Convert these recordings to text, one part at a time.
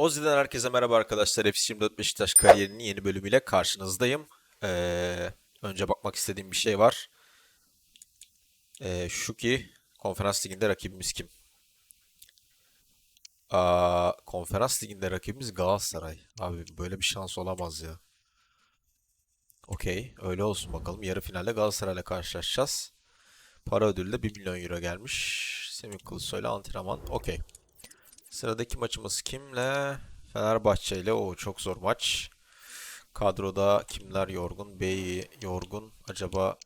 Ozi'den herkese merhaba arkadaşlar. FC24 Beşiktaş kariyerinin yeni bölümüyle karşınızdayım. Ee, önce bakmak istediğim bir şey var. Ee, şu ki konferans liginde rakibimiz kim? Aa, konferans liginde rakibimiz Galatasaray. Abi böyle bir şans olamaz ya. Okey, öyle olsun bakalım. Yarı finalde Galatasaray'la karşılaşacağız. Para ödülü de 1 milyon euro gelmiş. Semih Kılıçsoy'la antrenman. Okey. Sıradaki maçımız kimle? Fenerbahçe ile. O çok zor maç. Kadroda kimler yorgun? Bey yorgun. Acaba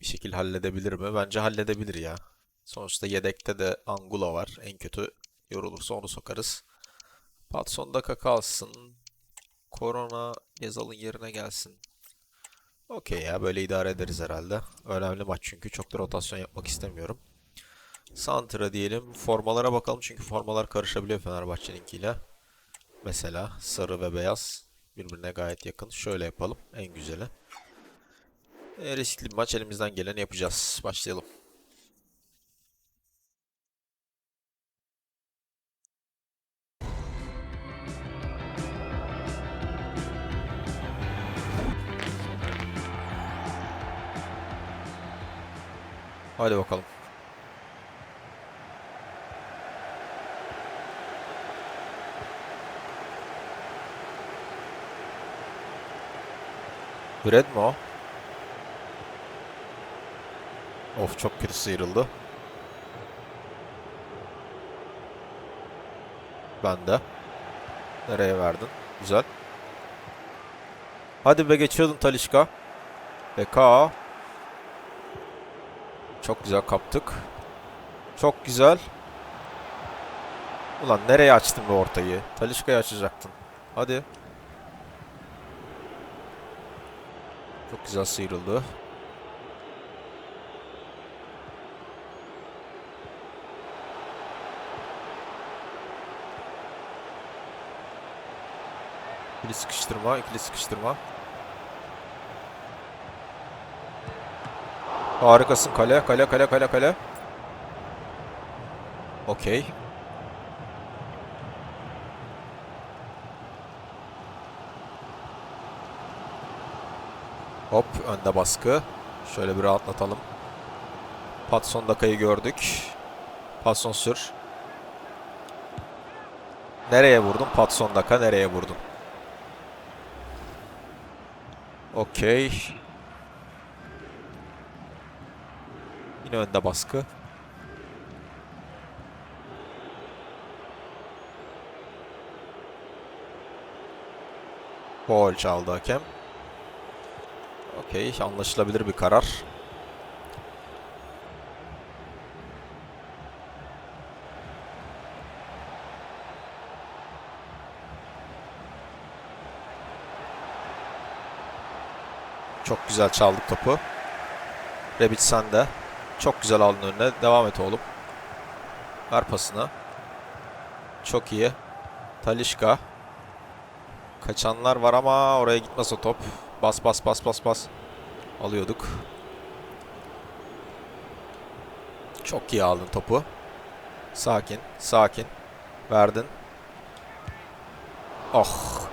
bir şekil halledebilir mi? Bence halledebilir ya. Sonuçta yedekte de Angula var. En kötü yorulursa onu sokarız. Patson Daka kalsın. Korona Gezal'ın yerine gelsin. Okey ya böyle idare ederiz herhalde. Önemli maç çünkü çok da rotasyon yapmak istemiyorum. Santra diyelim. Formalara bakalım çünkü formalar karışabiliyor Fenerbahçe'ninkiyle. Mesela sarı ve beyaz birbirine gayet yakın. Şöyle yapalım en güzeli. E, riskli bir maç elimizden geleni yapacağız. Başlayalım. Hadi bakalım. Fred mi? Of çok kötü sıyrıldı. Ben de. Nereye verdin? Güzel. Hadi be geçiyordun Talişka. BK. Çok güzel kaptık. Çok güzel. Ulan nereye açtın bu ortayı? Talişka'yı açacaktın. Hadi. Çok güzel sıyrıldı. İkili sıkıştırma, ikili sıkıştırma. Harikasın kale, kale, kale, kale, kale. Okey. Hop önde baskı. Şöyle bir rahatlatalım. Patson Daka'yı gördük. Patson sür. Nereye vurdun? Patson Daka nereye vurdun? Okey. Yine önde baskı. Foul çaldı hakem. Okey, anlaşılabilir bir karar. Çok güzel çaldık topu. Rebic sen de. Çok güzel aldın önüne. Devam et oğlum. Ver pasını. Çok iyi. Talişka. Kaçanlar var ama oraya gitmez o top. Bas bas bas bas bas. Alıyorduk. Çok iyi aldın topu. Sakin, sakin. Verdin. Oh,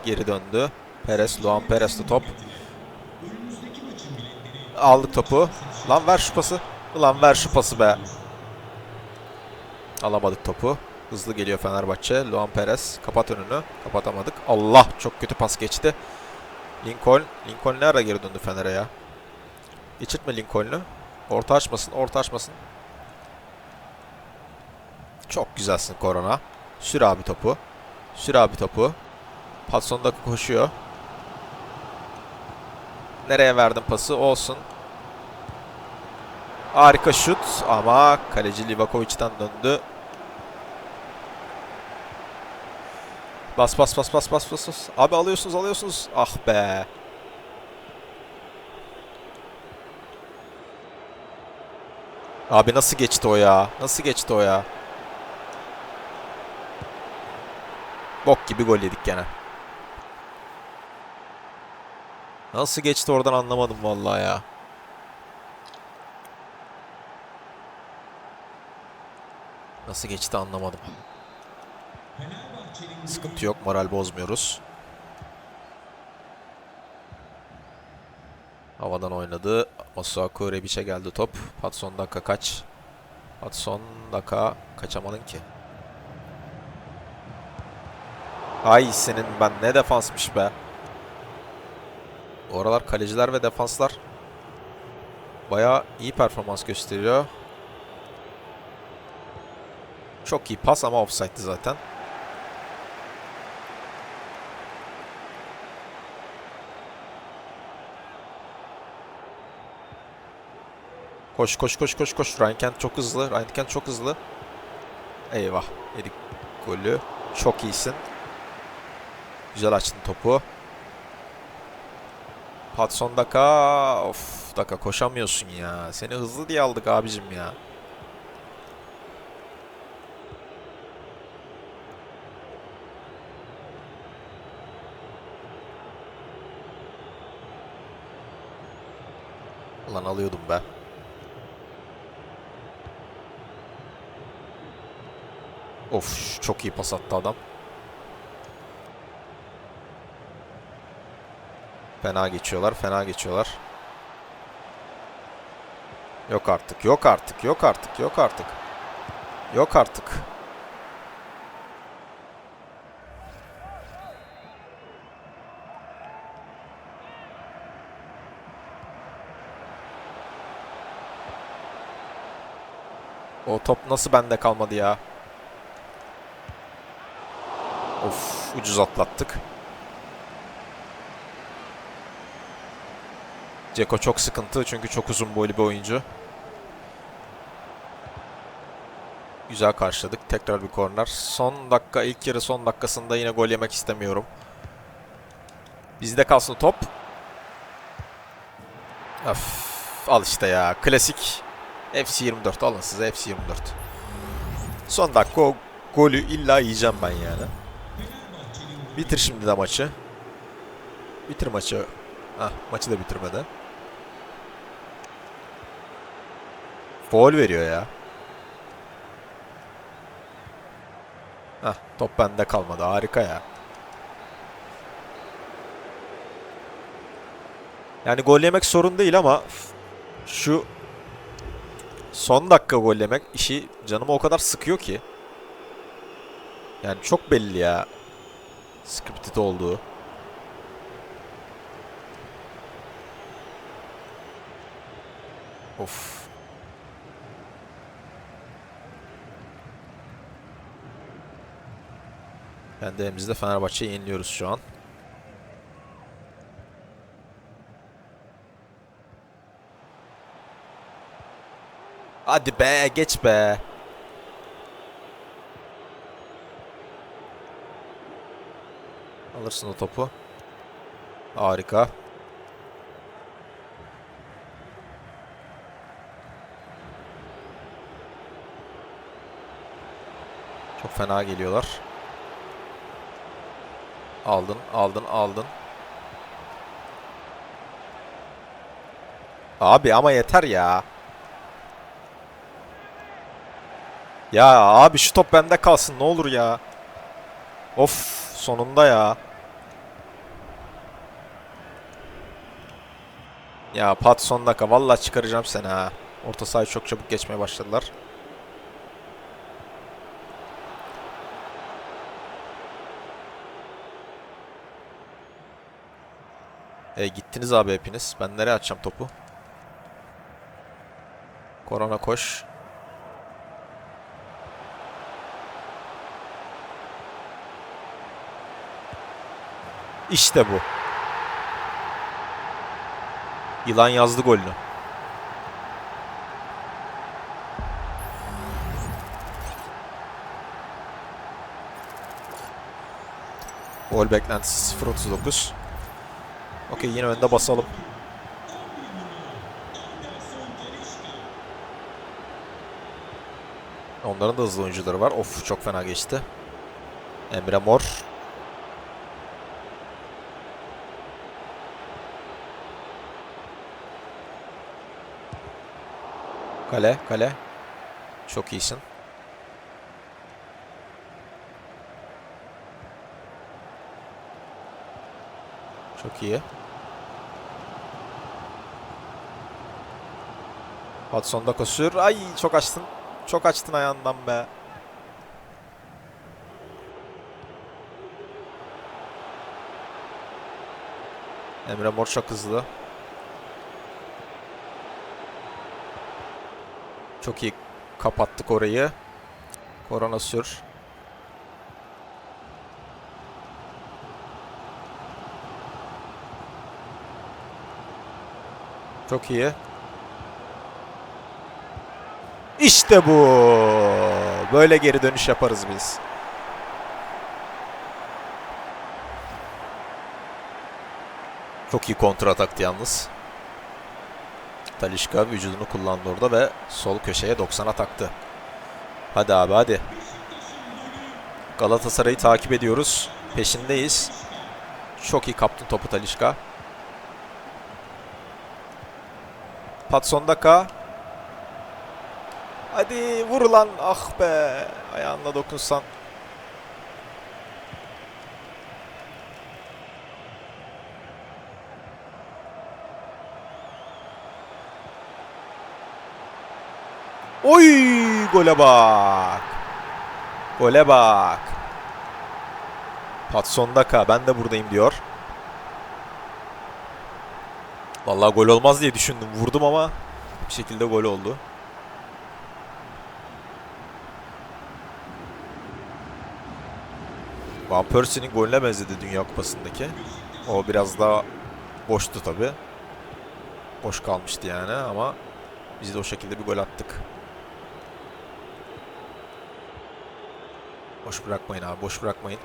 geri döndü. Perez, Luan Perez de top. Aldık topu. Lan ver şu pası. Ulan ver şu pası be. Alamadık topu. Hızlı geliyor Fenerbahçe. Luan Perez. Kapat önünü. Kapatamadık. Allah çok kötü pas geçti. Lincoln. Lincoln ne ara geri döndü Fener'e ya? Geçirtme Lincoln'u. Orta açmasın. Orta açmasın. Çok güzelsin Korona. Sür abi topu. Sür abi topu. Patson'da koşuyor. Nereye verdin pası? Olsun. Harika şut ama kaleci Livakovic'den döndü. Bas bas bas bas bas bas. bas. Abi alıyorsunuz alıyorsunuz. Ah be. Abi nasıl geçti o ya? Nasıl geçti o ya? Bok gibi gol yedik gene. Nasıl geçti oradan anlamadım vallahi ya. Nasıl geçti anlamadım. Sıkıntı yok. Moral bozmuyoruz. Havadan oynadı. Masuaku Rebic'e geldi top. Patson Daka kaç. Patson Daka kaçamadın ki. Ay senin ben ne defansmış be. Bu aralar kaleciler ve defanslar bayağı iyi performans gösteriyor. Çok iyi pas ama offside'di zaten. Koş koş koş koş koş. Ryan Kent çok hızlı. Ryan Kent çok hızlı. Eyvah. Yedik golü. Çok iyisin. Güzel açtın topu. Patson Daka. Of Daka koşamıyorsun ya. Seni hızlı diye aldık abicim ya. Ulan alıyordum be. Of çok iyi pas attı adam. Fena geçiyorlar, fena geçiyorlar. Yok artık, yok artık, yok artık, yok artık. Yok artık. O top nasıl bende kalmadı ya? Of, ucuz atlattık. Ceko çok sıkıntı çünkü çok uzun boylu bir oyuncu. Güzel karşıladık. Tekrar bir korner. Son dakika, ilk yarı son dakikasında yine gol yemek istemiyorum. Bizde kalsın top. Öf, al işte ya. Klasik FC24. Alın size FC24. Son dakika o golü illa yiyeceğim ben yani. Bitir şimdi de maçı. Bitir maçı. Hah, maçı da bitirmedi. Foul veriyor ya. Hah, top bende kalmadı. Harika ya. Yani gol yemek sorun değil ama şu son dakika gol yemek işi canımı o kadar sıkıyor ki. Yani çok belli ya. Scripted olduğu. Of. Kendi evimizde Fenerbahçe'yi yeniliyoruz şu an. Hadi be geç be. Alırsın o topu. Harika. Çok fena geliyorlar. Aldın, aldın, aldın. Abi ama yeter ya. Ya abi şu top bende kalsın ne olur ya. Of sonunda ya. Ya Pat son dakika vallahi çıkaracağım seni ha. Orta sahayı çok çabuk geçmeye başladılar. E, gittiniz abi hepiniz. Ben nereye atacağım topu? Korona koş. İşte bu. Yılan yazdı golünü. Gol beklentisi 0.39. Okey yine önde basalım. Onların da hızlı oyuncuları var. Of çok fena geçti. Emre Mor. Kale, kale. Çok iyisin. Çok iyi. Hudson'da koşuyor. Ay çok açtın. Çok açtın ayağından be. Emre Mor çok hızlı. Çok iyi kapattık orayı. Korona sür. Çok iyi. İşte bu. Böyle geri dönüş yaparız biz. Çok iyi kontra ataktı yalnız. Talişka vücudunu kullandı orada ve sol köşeye 90'a taktı. Hadi abi hadi. Galatasaray'ı takip ediyoruz. Peşindeyiz. Çok iyi kaptın topu Talişka. Patson Daka. Hadi vur lan. Ah be. Ayağınla dokunsan. Oy gole bak. Gole bak. Patson Daka ben de buradayım diyor. Vallahi gol olmaz diye düşündüm. Vurdum ama bir şekilde gol oldu. Van Persie'nin golüne benzedi Dünya Kupası'ndaki. O biraz daha boştu tabi. Boş kalmıştı yani ama biz de o şekilde bir gol attık. Boş bırakmayın abi, boş bırakmayın.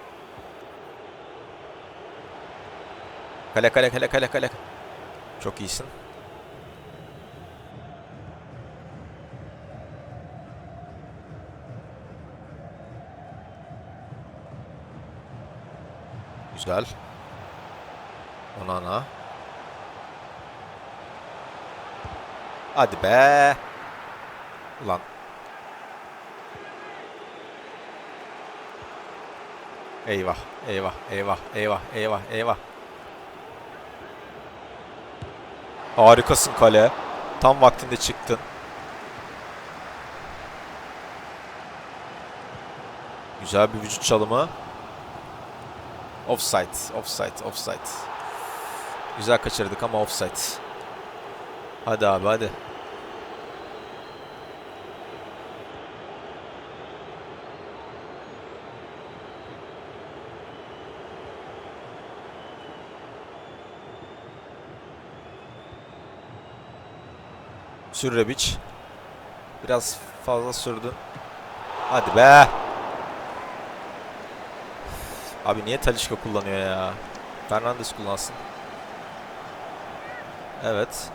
Kale kale kale kale kale. Çok iyisin. Güzel. Onana. Hadi be. Ulan. Eyvah, eyvah, eyvah, eyvah, eyvah, eyvah. Harikasın kale. Tam vaktinde çıktın. Güzel bir vücut çalımı. Offside, offside, offside. Güzel kaçırdık ama offside. Hadi abi hadi. Sürrebiç. Biraz fazla sürdün. Hadi be. Abi niye Talişka kullanıyor ya? Fernandes kullansın. Evet.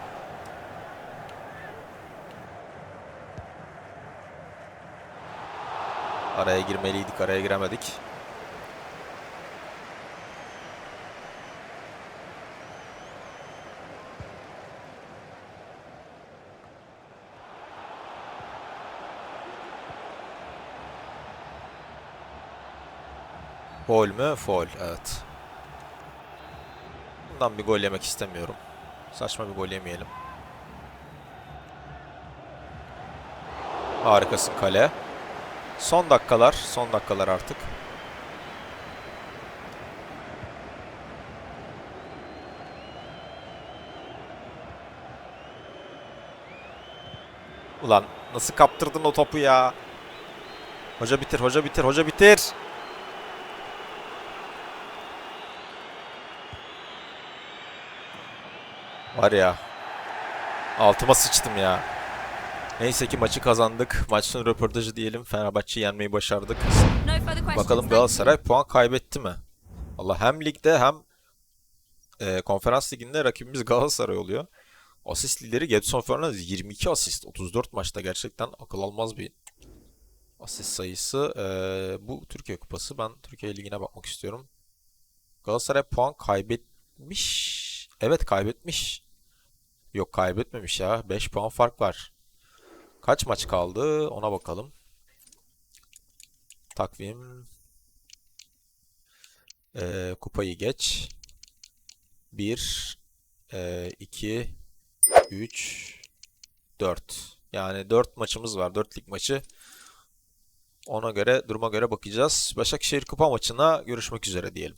Araya girmeliydik, araya giremedik. Foul mü? Foul, evet. Bundan bir gol yemek istemiyorum. Saçma bir gol yemeyelim. Harikasın kale. Son dakikalar, son dakikalar artık. Ulan nasıl kaptırdın o topu ya? Hoca bitir, hoca bitir, hoca bitir. Var ya. Altıma sıçtım ya. Neyse ki maçı kazandık. Maçın röportajı diyelim. Fenerbahçe'yi yenmeyi başardık. Bakalım Galatasaray puan kaybetti mi? Allah hem ligde hem e, konferans liginde rakibimiz Galatasaray oluyor. Asist lideri Gedson Fernandes 22 asist 34 maçta gerçekten akıl almaz bir asist sayısı. E, bu Türkiye Kupası. Ben Türkiye Ligi'ne bakmak istiyorum. Galatasaray puan kaybetmiş. Evet kaybetmiş. Yok kaybetmemiş ya. 5 puan fark var. Kaç maç kaldı? Ona bakalım. Takvim. Ee, kupayı geç. 1, 2, 3, 4. Yani 4 maçımız var. 4 lig maçı. Ona göre, duruma göre bakacağız. Başakşehir Kupa maçına görüşmek üzere diyelim.